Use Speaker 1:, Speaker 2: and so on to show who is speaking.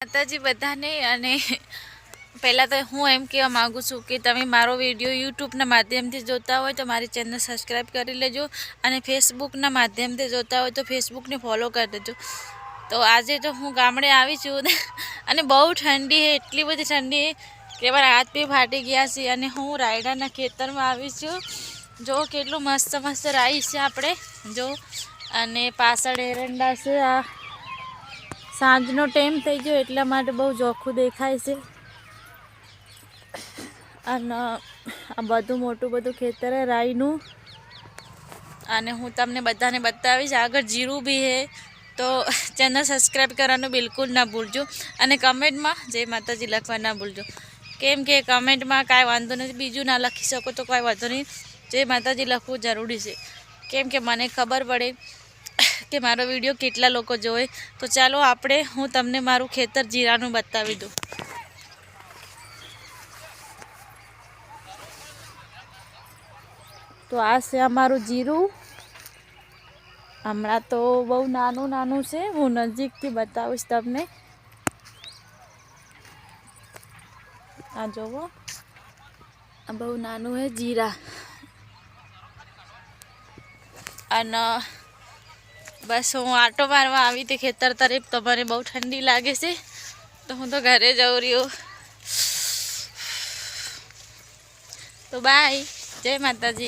Speaker 1: માતાજી બધાને અને પહેલાં તો હું એમ કહેવા માગું છું કે તમે મારો વીડિયો યુટ્યુબના માધ્યમથી જોતા હોય તો મારી ચેનલ સબસ્ક્રાઈબ કરી લેજો અને ફેસબુકના માધ્યમથી જોતા હોય તો ફેસબુકને ફોલો કરી દેજો. તો આજે તો હું ગામડે આવી છું અને બહુ ઠંડી છે, એટલી બધી ઠંડી કે મારા હાથ બી ફાટી ગયા છે અને હું રાયડાના ખેતરમાં આવી છું. જો કેટલું મસ્ત મસ્ત રાઈ છે આપણે, જો. અને પાછળ એરંડા છે આ. સાંજનો ટાઈમ થઈ ગયો એટલા માટે બહુ ચોખ્ખું દેખાય છે. અને આ બધું મોટું બધું ખેતર રાઈનું. અને હું તમને બધાને બતાવીશ, આગળ જીરું બી છે તો ચેનલ સબસ્ક્રાઈબ કરવાનું બિલકુલ ના ભૂલજો. અને કમેન્ટમાં જય માતાજી લખવા ના ભૂલજો. કેમ કે કમેન્ટમાં કાંઈ વાંધો નથી, બીજું ના લખી શકો તો કાંઈ વાંધો નહીં. જય માતાજી લખવું જરૂરી છે. કેમ કે મને ખબર પડે કે મારો વીડિયો કેટલા લોકો જોવે. તો ચાલો આપણે, હું તમને મારું ખેતર જીરાનું બતાવી દઉં. તો આ છે અમારું જીરું. હમણાં તો બહુ નાનું નાનું છે, હું નજીકથી બતાવીશ તમને. આ જોવો. આ બહુ નાનું છે જીરા. અને બસ હું આટો મારવા આવી હતી ખેતર તરફ, તો મને બહુ ઠંડી લાગે છે. તો હું તો ઘરે જઉં રહ્યું. તો બાય જય માતાજી.